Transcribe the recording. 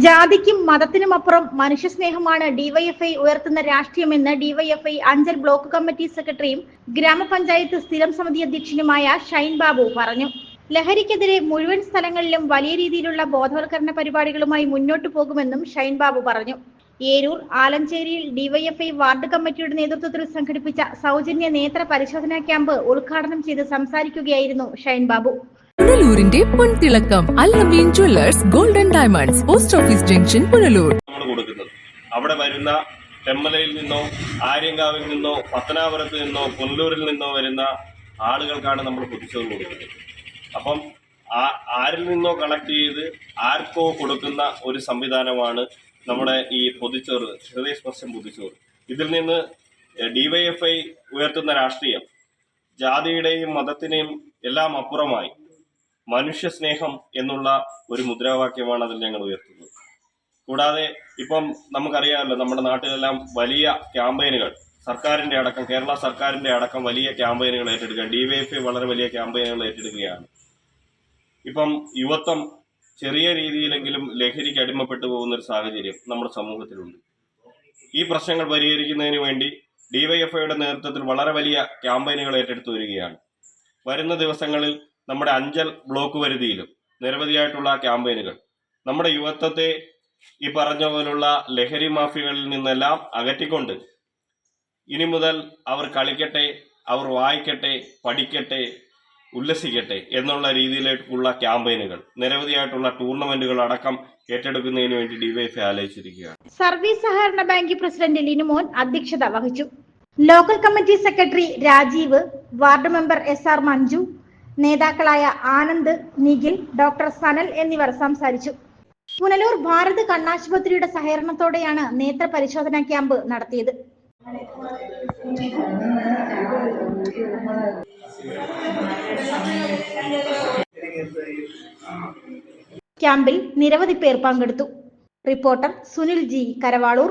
ജാതിക്കും മതത്തിനുമപ്പുറം മനുഷ്യസ്നേഹമാണ് ഡിവൈഎഫ്ഐ ഉയർത്തുന്ന രാഷ്ട്രീയമെന്ന് ഡിവൈഎഫ്ഐ അഞ്ചൽ ബ്ലോക്ക് കമ്മിറ്റി സെക്രട്ടറിയും ഗ്രാമപഞ്ചായത്ത് സ്ഥിരം സമിതി അധ്യക്ഷനുമായ ഷൈൻ ബാബു പറഞ്ഞു. ലഹരിക്കെതിരെ മുഴുവൻ സ്ഥലങ്ങളിലും വലിയ രീതിയിലുള്ള ബോധവൽക്കരണ പരിപാടികളുമായി മുന്നോട്ടു പോകുമെന്നും ഷൈൻ ബാബു പറഞ്ഞു. ഏരൂർ ആലഞ്ചേരിയിൽ ഡിവൈഎഫ്ഐ വാർഡ് കമ്മിറ്റിയുടെ നേതൃത്വത്തിൽ സംഘടിപ്പിച്ച സൗജന്യ നേത്ര പരിശോധനാ ക്യാമ്പ് ഉദ്ഘാടനം ചെയ്ത് സംസാരിക്കുകയായിരുന്നു ഷൈൻ ബാബു. പുനലൂരിന്റെ പൊൻതിളക്കം Allameen jewellers golden diamonds post office junction Punalur. കൊടുക്കുന്നത്. അവിടെ വരുന്ന തെമ്മലയിൽ നിന്നോ ആര്യങ്കാവിൽ നിന്നോ പത്തനാപുരത്ത് നിന്നോ പുനലൂരിൽ നിന്നോ വരുന്ന ആളുകൾക്കാണ് നമ്മൾ പൊതിച്ചോറ് കൊടുക്കുന്നത്. അപ്പം ആരിൽ നിന്നോ കളക്ട് ചെയ്ത് ആർക്കോ കൊടുക്കുന്ന ഒരു സംവിധാനമാണ് നമ്മുടെ ഈ പൊതിച്ചോറ് ഹൃദയസ്പർശം പൊതിച്ചോറ്. ഇതിൽ നിന്ന് ഡിവൈഎഫ്ഐ ഉയർത്തുന്ന രാഷ്ട്രീയം ജാതിയുടെയും മതത്തിനെയും എല്ലാം അപ്പുറമായി മനുഷ്യ സ്നേഹം എന്നുള്ള ഒരു മുദ്രാവാക്യമാണ് അതിൽ ഞങ്ങൾ ഉയർത്തുന്നത്. കൂടാതെ ഇപ്പം നമുക്കറിയാമല്ലോ നമ്മുടെ നാട്ടിലെല്ലാം വലിയ ക്യാമ്പയിനുകൾ സർക്കാരിന്റെ അടക്കം കേരള സർക്കാരിന്റെ അടക്കം വലിയ ക്യാമ്പയിനുകൾ ഏറ്റെടുക്കുക ഡിവൈഎഫ്ഐ വളരെ വലിയ ക്യാമ്പയിനുകൾ ഏറ്റെടുക്കുകയാണ്. ഇപ്പം യുവത്വം ചെറിയ രീതിയിലെങ്കിലും ലഹരിക്ക് അടിമപ്പെട്ടു പോകുന്ന ഒരു സാഹചര്യം നമ്മുടെ സമൂഹത്തിലുണ്ട്. ഈ പ്രശ്നങ്ങൾ പരിഹരിക്കുന്നതിന് വേണ്ടി ഡിവൈഎഫ്ഐയുടെ നേതൃത്വത്തിൽ വളരെ വലിയ ക്യാമ്പയിനുകൾ ഏറ്റെടുത്തു വരികയാണ്. വരുന്ന ദിവസങ്ങളിൽ നമ്മുടെ അഞ്ചൽ ബ്ലോക്ക് പരിധിയിലും നിരവധിയായിട്ടുള്ള ക്യാമ്പയിനുകൾ. നമ്മുടെ യുവത്വത്തെ ഈ പറഞ്ഞ പോലുള്ള ലഹരി മാഫിയകളിൽ നിന്നെല്ലാം അകറ്റിക്കൊണ്ട് ഇനി മുതൽ അവർ കളിക്കട്ടെ അവർ വായിക്കട്ടെ പഠിക്കട്ടെ ഉല്ലസിക്കട്ടെ എന്നുള്ള രീതിയിലേക്കുള്ള ക്യാമ്പയിനുകൾ നിരവധിയായിട്ടുള്ള ടൂർണമെന്റുകൾ അടക്കം ഏറ്റെടുക്കുന്നതിന് വേണ്ടി ഡിവൈഎഫ് ആലോചിച്ചിരിക്കുകയാണ്. സർവീസ് സഹകരണ ബാങ്ക് പ്രസിഡന്റ് ലിനുമോൻ അധ്യക്ഷത വഹിച്ചു. Local committee secretary Rajeev ward member S R Manju നേതാക്കളായ ആനന്ദ് നിഖിൽ ഡോക്ടർ സനൽ എന്നിവർ സംസാരിച്ചു. പുനലൂർ ഭാരത് കണ്ണാശുപത്രിയുടെ സഹകരണത്തോടെയാണ് നേത്ര പരിശോധനാ ക്യാമ്പ് നടത്തിയത്. ക്യാമ്പിൽ നിരവധി പേർ പങ്കെടുത്തു. Reporter Sunil G Karavaloor